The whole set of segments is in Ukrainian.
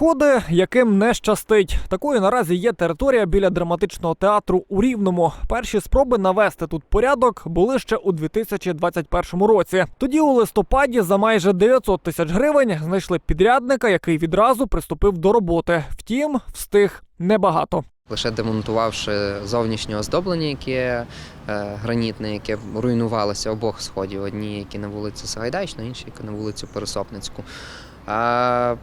сходи, яким не щастить. Такою наразі є територія біля драматичного театру у Рівному. Перші спроби навести тут порядок були ще у 2021 році. Тоді у листопаді за майже 900 тисяч гривень знайшли підрядника, який відразу приступив до роботи. Втім, встиг небагато. Лише демонтувавши зовнішнє оздоблення, яке е, гранітне, яке руйнувалося обох сходів. Одні, які на вулицю Сагайдачну, інші, які на вулицю Пересопницьку. А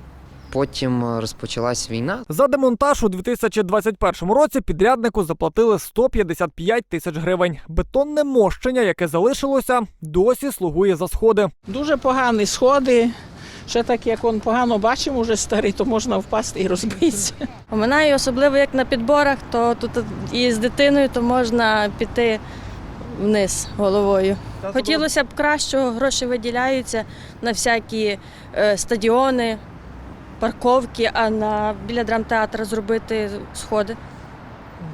потім розпочалась війна. За демонтаж у 2021 році підряднику заплатили 155 тисяч гривень. Бетонне мощення, яке залишилося, досі слугує за сходи. Дуже погані сходи. Ще так, як он погано бачимо, вже старий, то можна впасти і розбитися. Оминаю, особливо як на підборах, то тут і з дитиною то можна піти вниз головою. Хотілося б кращого, гроші виділяються на всякі е, стадіони, парковки, а на біля драмтеатра зробити сходи.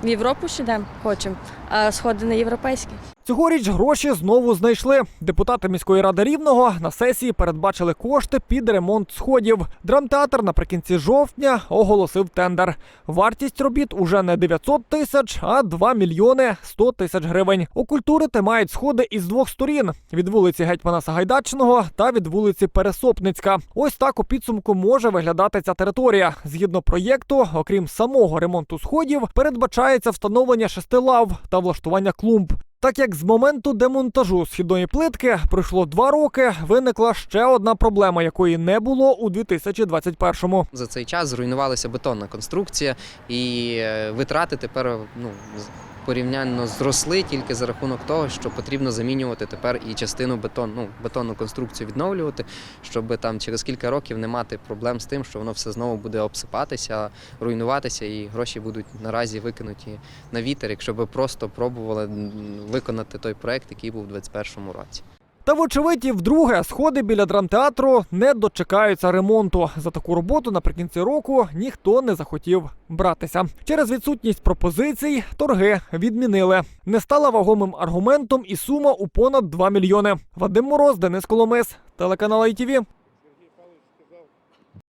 В Європу ще йдемо, хочемо, а сходи не європейські. Цьогоріч гроші знову знайшли. Депутати міської ради рівного на сесії передбачили кошти під ремонт сходів. Драмтеатр наприкінці жовтня оголосив тендер. Вартість робіт уже не 900 тисяч, а 2 мільйони 100 тисяч гривень. Окультурити мають сходи із двох сторін: від вулиці Гетьмана Сагайдачного та від вулиці Пересопницька. Ось так у підсумку може виглядати ця територія. Згідно проєкту, окрім самого ремонту сходів, передбачається встановлення шести лав та влаштування клумб. Так як з моменту демонтажу східної плитки пройшло два роки, виникла ще одна проблема, якої не було у 2021-му. За цей час зруйнувалася бетонна конструкція, і е, витрати тепер ну, порівнянно зросли тільки за рахунок того, що потрібно замінювати тепер і частину бетон, ну, бетонну конструкцію відновлювати, щоб там через кілька років не мати проблем з тим, що воно все знову буде обсипатися, руйнуватися, і гроші будуть наразі викинуті на вітер, якщо би просто пробували виконати той проект, який був у 2021 році. Та вочевидь, і вдруге сходи біля драмтеатру не дочекаються ремонту. За таку роботу наприкінці року ніхто не захотів братися. Через відсутність пропозицій торги відмінили. Не стала вагомим аргументом і сума у понад 2 мільйони. Вадим Мороз, Денис Коломис, телеканал ITV.